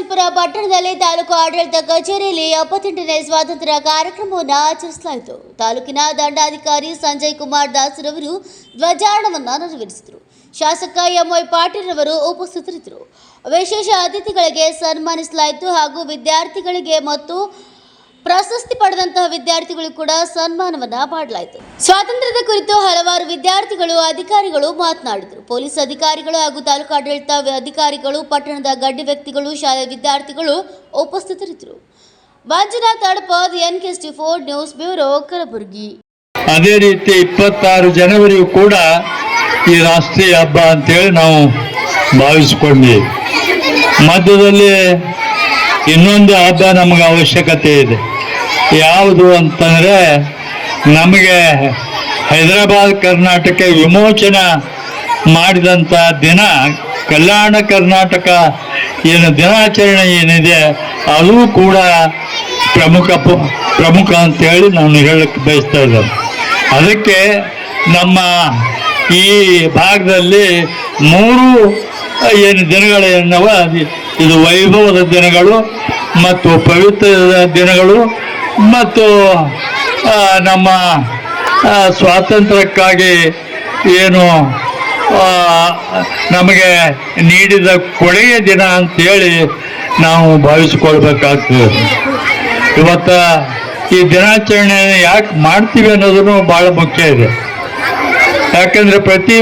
ಅಫಜಲ್ಪುರ ಪಟ್ಟಣದಲ್ಲಿ ತಾಲೂಕು ಆಡಳಿತ ಕಚೇರಿಯಲ್ಲಿ ಎಪ್ಪತ್ತೆಂಟನೇ ಸ್ವಾತಂತ್ರ್ಯ ಕಾರ್ಯಕ್ರಮವನ್ನು ಆಚರಿಸಲಾಯಿತು. ತಾಲೂಕಿನ ದಂಡಾಧಿಕಾರಿ ಸಂಜಯ್ ಕುಮಾರ್ ದಾಸ್ ರವರು ಧ್ವಜಾರೋಹಣವನ್ನು ನೆರವೇರಿಸಿದರು. ಶಾಸಕ ಎಂವೈ ಪಾಟೀಲ್ ರವರು ಉಪಸ್ಥಿತರಿದ್ದರು. ವಿಶೇಷ ಅತಿಥಿಗಳಿಗೆ ಸನ್ಮಾನಿಸಲಾಯಿತು ಹಾಗೂ ವಿದ್ಯಾರ್ಥಿಗಳಿಗೆ ಮತ್ತು ಪ್ರಶಸ್ತಿ ಪಡೆದಂತಹ ವಿದ್ಯಾರ್ಥಿಗಳು ಕೂಡ ಸನ್ಮಾನವನ್ನ ಮಾಡಲಾಯಿತು. ಸ್ವಾತಂತ್ರ್ಯದ ಕುರಿತು ಹಲವಾರು ವಿದ್ಯಾರ್ಥಿಗಳು, ಅಧಿಕಾರಿಗಳು ಮಾತನಾಡಿದರು. ಪೊಲೀಸ್ ಅಧಿಕಾರಿಗಳು ಹಾಗೂ ತಾಲೂಕು ಆಡಳಿತ ಅಧಿಕಾರಿಗಳು, ಪಟ್ಟಣದ ಗಡ್ಡಿ ವ್ಯಕ್ತಿಗಳು, ಶಾಲೆ ವಿದ್ಯಾರ್ಥಿಗಳು ಉಪಸ್ಥಿತರಿದ್ದರು. Manjunath Adapad N K four news bureau, Kalaburagi. ಅದೇ ರೀತಿ ಇಪ್ಪತ್ತಾರು ಜನವರಿಗೂ ಕೂಡ ಈ ರಾಷ್ಟ್ರೀಯ ಹಬ್ಬ ಅಂತೇಳಿ ನಾವು ಭಾವಿಸ್ಕೊಂಡ್ವಿ. ಮಧ್ಯದಲ್ಲಿ ಇನ್ನೊಂದು ಹಬ್ಬ ನಮಗೆ ಅವಶ್ಯಕತೆ ಇದೆ. ಯಾವುದು ಅಂತಂದರೆ ನಮಗೆ ಹೈದರಾಬಾದ್ ಕರ್ನಾಟಕ ವಿಮೋಚನೆ ಮಾಡಿದಂಥ ದಿನ, ಕಲ್ಯಾಣ ಕರ್ನಾಟಕ ಏನು ದಿನಾಚರಣೆ ಏನಿದೆ, ಅದು ಕೂಡ ಪ್ರಮುಖ ಪ್ರಮುಖ ಅಂತೇಳಿ ನಾನು ಹೇಳಕ್ಕೆ ಬಯಸ್ತಾ ಇದ್ದೇನೆ. ಅದಕ್ಕೆ ನಮ್ಮ ಈ ಭಾಗದಲ್ಲಿ ಮೂರು, ಏನು ದಿನಗಳೇನವ ಇದು ವೈಭವದ ದಿನಗಳು ಮತ್ತು ಪವಿತ್ರದ ದಿನಗಳು ಮತ್ತು ನಮ್ಮ ಸ್ವಾತಂತ್ರ್ಯಕ್ಕಾಗಿ ಏನು ನಮಗೆ ನೀಡಿದ ಕೊಳೆಯ ದಿನ ಅಂತೇಳಿ ನಾವು ಭಾವಿಸ್ಕೊಳ್ಬೇಕಾಗ್ತದೆ. ಇವತ್ತು ಈ ದಿನಾಚರಣೆ ಯಾಕೆ ಮಾಡ್ತೀವಿ ಅನ್ನೋದನ್ನು ಭಾಳ ಮುಖ್ಯ ಇದೆ. ಯಾಕಂದರೆ ಪ್ರತಿ